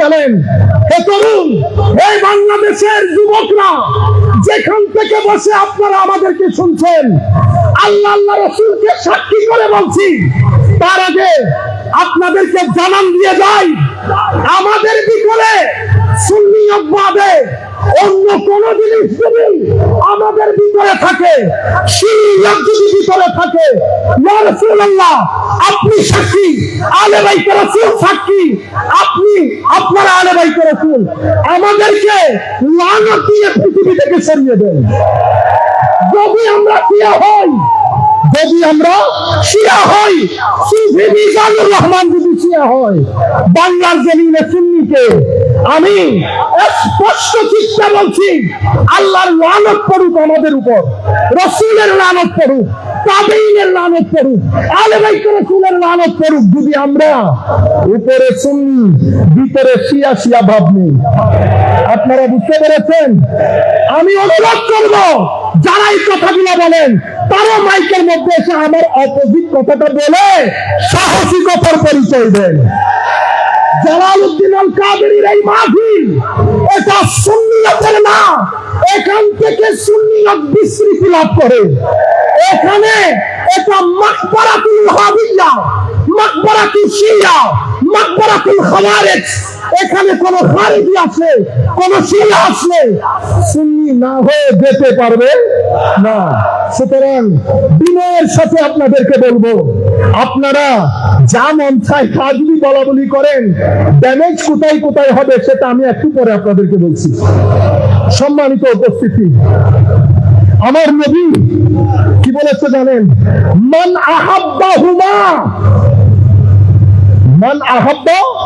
জানেন? তরুণ, এই বাংলাদেশের যুবকরা যেখান থেকে বসে আপনারা আমাদেরকে শুনছেন, আল্লাহ আল্লাহ রসুলকে সাক্ষী করে বলছি, তার আগে আপনাদেরকে জানান দিয়ে যাই, আমাদের বিকলে সুন্নিয়তবাদে অন্য কোন জিনিস যদি আমাদের ভিতরে থাকে। যদি ভিতরে থাকে আপনি সাক্ষী, আলে বাইতে রাসূল সাক্ষী, আপনি আপনারা আলে বাইতে রাসূল। আমাদেরকে লানত দিয়ে পৃথিবী থেকে সরিয়ে দেন। যদি আমরা শিয়া হই, যদি আমরা শিয়া হই, সুফি মিজানুর রহমান যদি শিয়া হয়, বাংলার জমিনে সুন্নিকে আমি স্পষ্ট চিত্তে বলছি, আল্লাহর লানত পড়ুক আমাদের উপর, রসুলের লানত পড়ুক, তাবেইনের লানত পড়ুক লানত পড়ুক, যদি আমরা উপরে ভিতরে শিয়া শিয়া ভাব আপনারা বুঝতে পেরেছেন? আমি অনুরোধ করব, যারা এই কথাগুলো বলেন, তারা মাইকের মধ্যে এসে আমার অপোজিট কথাটা বলে সাহসিকতার পরিচয় দেন। জালালউদ্দিন আল কাদেরীর এই মাহফিল, এটা সুন্নিয়তের না। এখান থেকে সুন্নিয়ত বিস্তৃতি লাভ করে। এখানে এটা মাকবারাতুল হাবিয়া মাকবারাতুল শিয়া, মাকবারাতুল খাওয়ারিজ এখানে কোন খারিজি আছে, কোন শিয়া আছে। সুন্নি না হয়ে যেতে পারবে না। সুতরাং বিনয়ের সাথে আপনাদেরকে বলব, আপনারা যা মন চায় যদি বলা বলি করেন ড্যামেজ কোথায় কোথায় হবে সেটা আমি একটু পরে আপনাদেরকে বলছি। সম্মানিত উপস্থিতি, আমার নবী কি বলেছে জানেন? মান আহাব্বা হুমা মান আহাব্বা